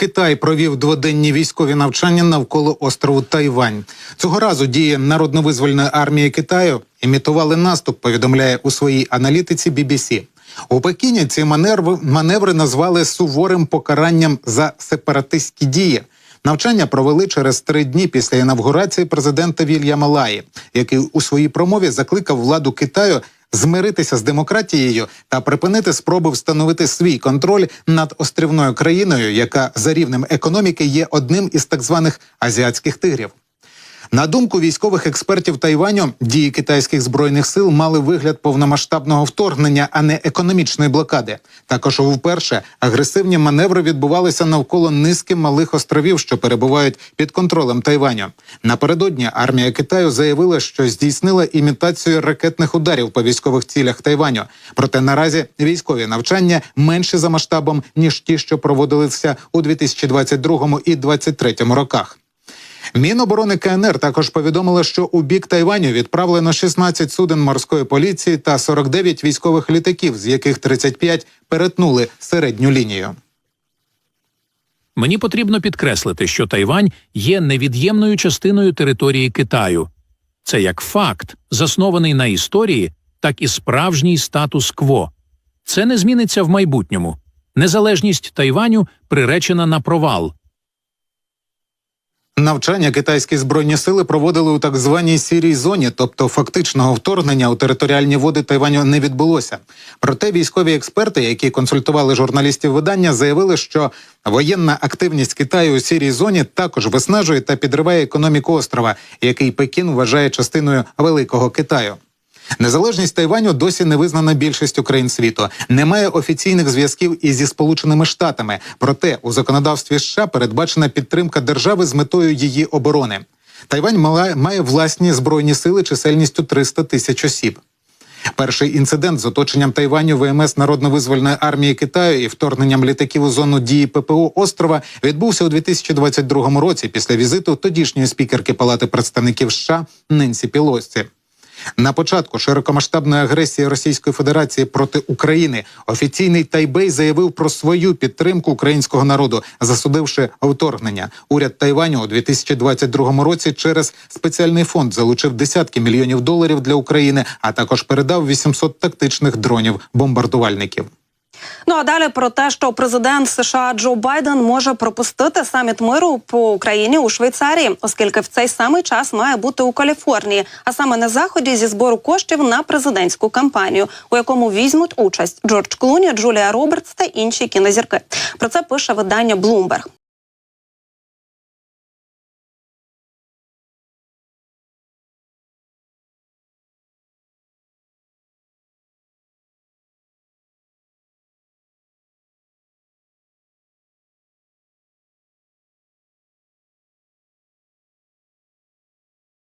Китай провів дводенні військові навчання навколо острову Тайвань. Цього разу дії народно-визвольної армії Китаю імітували наступ. Повідомляє у своїй аналітиці BBC. У Пекіні ці маневри, маневри назвали суворим покаранням за сепаратистські дії. Навчання провели через три дні після інавгурації президента Вільяма Лаї, який у своїй промові закликав владу Китаю змиритися з демократією та припинити спроби встановити свій контроль над острівною країною, яка за рівнем економіки є одним із так званих азіатських тигрів. На думку військових експертів Тайваню, дії китайських збройних сил мали вигляд повномасштабного вторгнення, а не економічної блокади. Також вперше агресивні маневри відбувалися навколо низки малих островів, що перебувають під контролем Тайваню. Напередодні армія Китаю заявила, що здійснила імітацію ракетних ударів по військових цілях Тайваню. Проте наразі військові навчання менші за масштабом ніж ті, що проводилися у 2022 і 2023 роках. Міноборони КНР також повідомило, що у бік Тайваню відправлено 16 суден морської поліції та 49 військових літаків, з яких 35 перетнули середню лінію. Мені потрібно підкреслити, що Тайвань є невід'ємною частиною території Китаю. Це як факт, заснований на історії, так і справжній статус-кво. Це не зміниться в майбутньому. Незалежність Тайваню приречена на провал. Навчання китайські збройні сили проводили у так званій сірій зоні, тобто фактичного вторгнення у територіальні води Тайваню не відбулося. Проте військові експерти, які консультували журналістів видання, заявили, що воєнна активність Китаю у сірій зоні також виснажує та підриває економіку острова, який Пекін вважає частиною великого Китаю. Незалежність Тайваню досі не визнана більшістю країн світу. Немає офіційних зв'язків із зі Сполученими Штатами. Проте у законодавстві США передбачена підтримка держави з метою її оборони. Тайвань мала- має власні збройні сили чисельністю 300 тисяч осіб. Перший інцидент з оточенням Тайваню ВМС Народно-визвольної армії Китаю і вторгненням літаків у зону дії ППО острова відбувся у 2022 році після візиту тодішньої спікерки Палати представників США Ненсі Пілосці. На початку широкомасштабної агресії Російської Федерації проти України офіційний Тайбей заявив про свою підтримку українського народу, засудивши вторгнення. Уряд Тайваню у 2022 році через спеціальний фонд залучив десятки мільйонів доларів для України, а також передав 800 тактичних дронів бомбардувальників. Ну а далі про те, що президент США Джо Байден може пропустити саміт миру по Україні у Швейцарії, оскільки в цей самий час має бути у Каліфорнії, а саме на заході зі збору коштів на президентську кампанію, у якому візьмуть участь Джордж Клуні, Джулія Робертс та інші кінозірки. Про це пише видання Bloomberg.